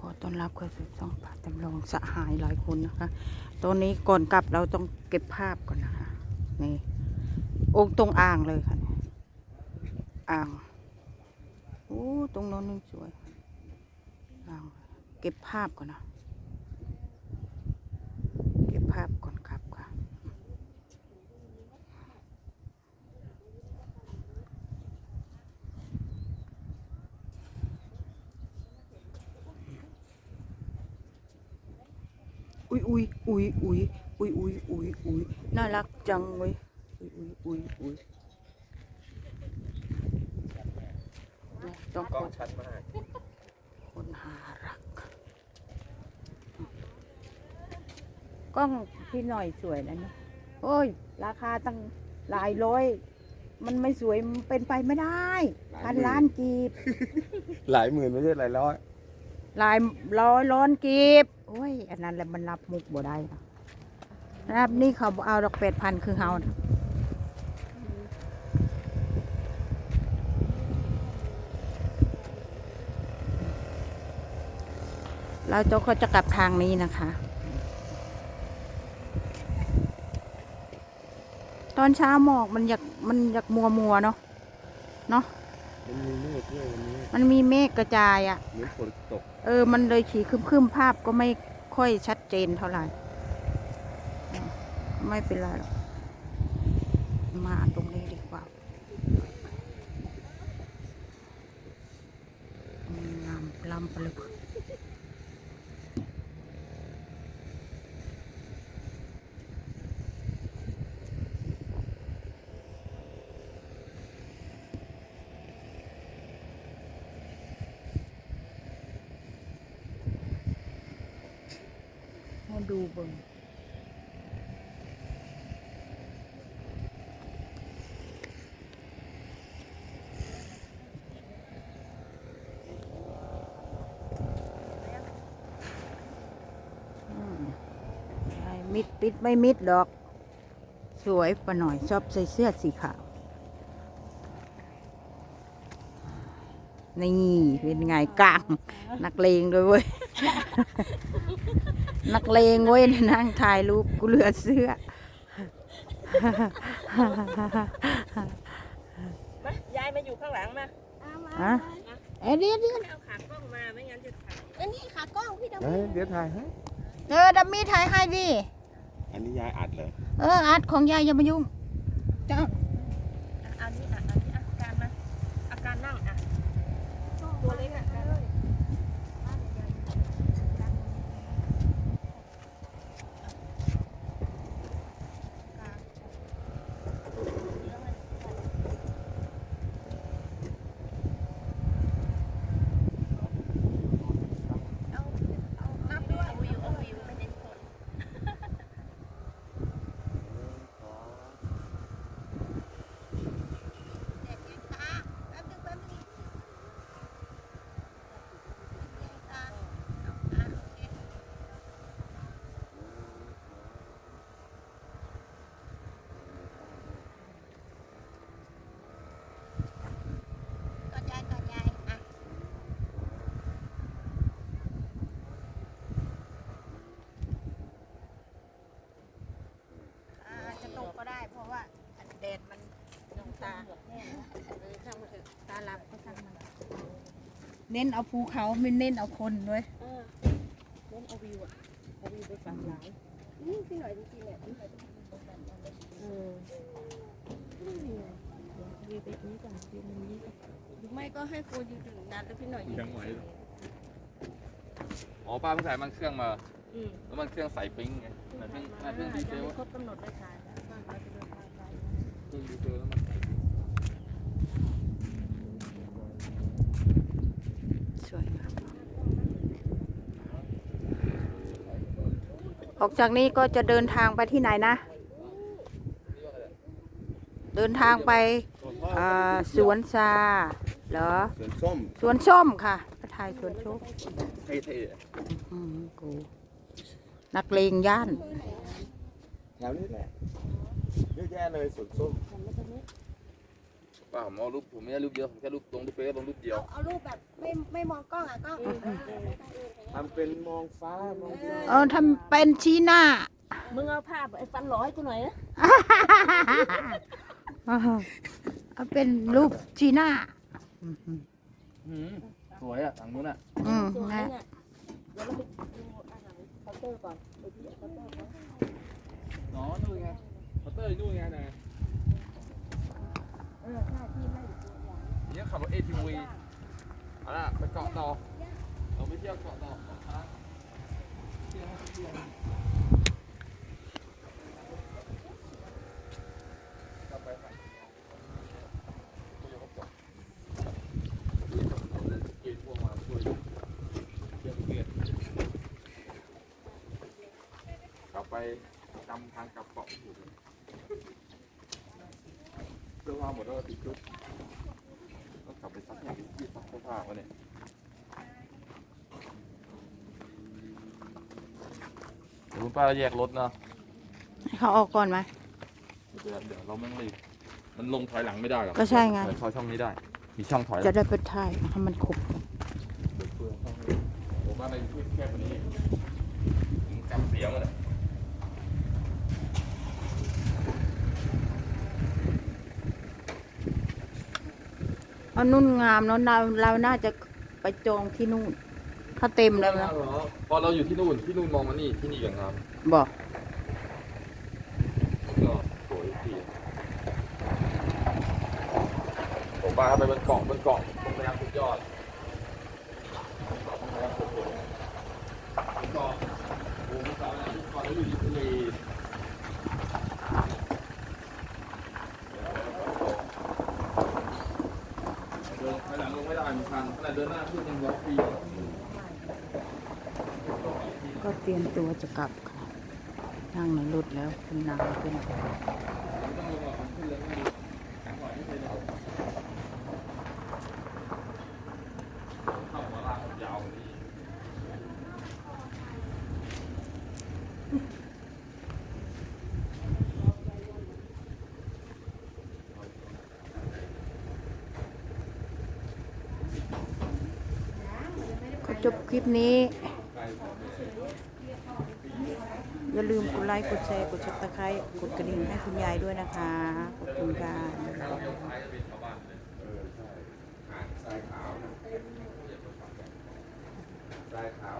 ขอต้อนรับเข้าสู่ช่องป่าจำลองสหายหลายคนนะคะ ตอนนี้ก่อนกลับเราต้องเก็บภาพก่อนนะคะ นี่ องค์ตรงอ่างเลยค่ะ อ่าง โอ้ ตรงโน้นนี่สวย อ่าง เก็บภาพก่อนนะ เก็บภาพก่อนครับค่ะ อุ้ ยอุ้ยอุ้ยอุ้ยอุ้ยอุ้ยอุ้ยอุ้ยน่ารักจังเว้ยอุ้ยอุ้ยอุ้ยอุ้ยต้องกล้คองนชัดมากคนหารักกล้องพี่หน่อยสวยนะเนี่ยโอ้ย ราคาตั้งหลายร้อย มันไม่สวยมันเป็นไปไม่ได้ พันล้านกีบ หลายหมื่นไม่ใช่หลายร้อยห ลายร้อยล้อนกีบโอ้ย อันนั้นแหละมันรับมุกบ่ได้นะรับ นี่เขาเอาดอกเป็ดพันคือเฮานะเราจะก็จะกลับทางนี้นะคะ ตอนเช้าหมอกมันอยากมันอยากมัวมัวเนาะ เนาะ มันมีเมฆด้วยวันนี้มันมีเมฆกระจายอะ่ะ เหมือนฝนตกเออ มันเลยขีครึมๆภาพก็ไม่ค่อยชัดเจนเท่าไหร่อืมไม่เป็นไรหรอก มาตรงนี้ดีกว่าอืมลำลำไปเลย ดูเบิ่งมใช่มิดปิดไม่มิดหรอก สวยปะหน่อยชอบใส่เสื้อสีขาว นี่ เป็นไงกลาง นักเลงด้วยเว้ย นักเลงเว้ยนั่งถ่ายรูปกูเหลือเสื้อมายายมาอยู่ข้างหลังมาฮะเอ้ยเดี๋ยวเดี๋ยวเอาขากล้องมาไม่งั้นจะถ่ายอันนี้ขากล้องพี่ดำเฮ้ยเดี๋ยวถ่ายให้เออดัมมี่ถ่ายให้ดิอันนี้ยายอัดเลยเอออาร์ตของยายอย่ามายุ่งเจ้าอะเอานี่อะเอานี่อะอาการมาอาการนั่งอะตัวเล็กอะการนั่ง เอาเอานับด้วยวิวเอาวิวไม่เน้นคน กอดยายกอดยายอะ อ่าจะตกก็ได้ เพราะว่าแดดมันลง ตาเออช่างมันเถอะตาลับก็ช่างมันเน้นเอาภูเขาไม่เน้นเอาคนด้วยเออเน้นเอาวิวอะเอาวิวไปฝั่งหลังนี่พี่หน่อยจริงๆเนี่ยพี่หน่อยเออนี่ไงวิวไปนี้ก่อนวิวมุมนี้ก่อนหรือไม่ก็ให้โคยืนถึงนั้นแล้วพี่หน่อยยืนยังไหวเหรออ๋อป้าเพิ่งใส่มันเครื่องมาอืมแล้วมันเครื่องใส่ปิ้งไงมันเพิ่งมันเพิ่งดีเซลยังไม่ครบกำหนดเลยค่ะแล้วก็เราจะเดินทางไปเพิ่งดีเซลแล้วมันใส่ปิ้ง สวยงาม ออกจากนี้ก็จะเดินทางไปที่ไหนนะ เดินทางไปอ่าสวนซาเหรอ ส่วนส้มสวนส้มค่ะไปถ่ายสวนส้มเท่ๆอะอืมกูนักเลงย่านแถวนี้แหละเยอะแยะเลยสวนส้ม ป้าผมเอารูปผมไม่ได้รูปเยอะผมแค่รูปลงรูปเฟซลงรูปเดียวเอาเอารูปแบบไม่ไม่มองกล้องอะกล้องทำเป็นมองฟ้ามองฟ้าเออทำเป็นชี้หน้า มึงเอาภาพไอ้ฟันหลอยกูหน่อยนะเอาเป็นรูปชี้หน้าอืมสวยอะทางนู้นอะอืมสวยนะเนี่ยเดี๋ยวเราไปดูอาหารเคาน์เตอร์ก่อนไปที่เคาน์เตอร์ก่อน อ๋อนู่นไงเคาน์เตอร์นู่นไงนะ เออใช่ที่ไล่อยู่ตัวอย่าง เนี่ย ขับรถ ATV เอาล่ะไปเกาะต่อเราไปเที่ยวเกาะต่อเกาะช้างเที่ยวเที่ยวกลับไปครับคุยกับเขาก่อนเกณฑ์พวกมาช่วยเที่ยวเกณฑ์กลับไปจำทางกลับเกาะถูกเสื้อผ้าหมดแล้วติดชุด กลับไปซักอย่างที่ซักเสื้อผ้าวะเนี่ยเดี๋ยวคุณป้าแยกรถนะให้เขาออกก่อนไหม เดี๋ยวเดี๋ยวเราไม่รีบมันลงถอยหลังไม่ได้หรอกก็ใช่ไง เข้าช่องนี้ได้ มีช่องถอยหลัง จะได้ไปถ่ายให้มันครบเดี๋ยวเพื่อนช่องนี้ผมว่าในพื้นแคบกว่านี้ผมจำเสียงมันอะ เอานุ่นงามเนาะเราเราน่าจะไปจองที่นู่นถ้าเต็มแล้วนะพอเราอยู่ที่นู่นที่นู่นมองมานี่ที่นี่อย่างงามบอกก็สวยที่ผมป้าไปบนเกาะบนเกาะตรงพยายามสุดยอดพยายามสุดยอดบนเกาะโอ้บนเกาะเนี่ยเกาะแล้วอยู่ที่ทะเลเดินถอยหลังลงไม่ได้เหมือนกันขนา ดเดินหน้าขึ้นยังล็อกฟรีก็เตรียมตัวจะกลับค่ะนั่งในรถแล้วคุณนางเป็น จบคลิปนี้ อย่าลืมกดไลค์กดแชร์กดชับสไคร้กดกระดิ่งให้คุณยายด้วยนะคะ ขอบคุณค่ะทรายขาว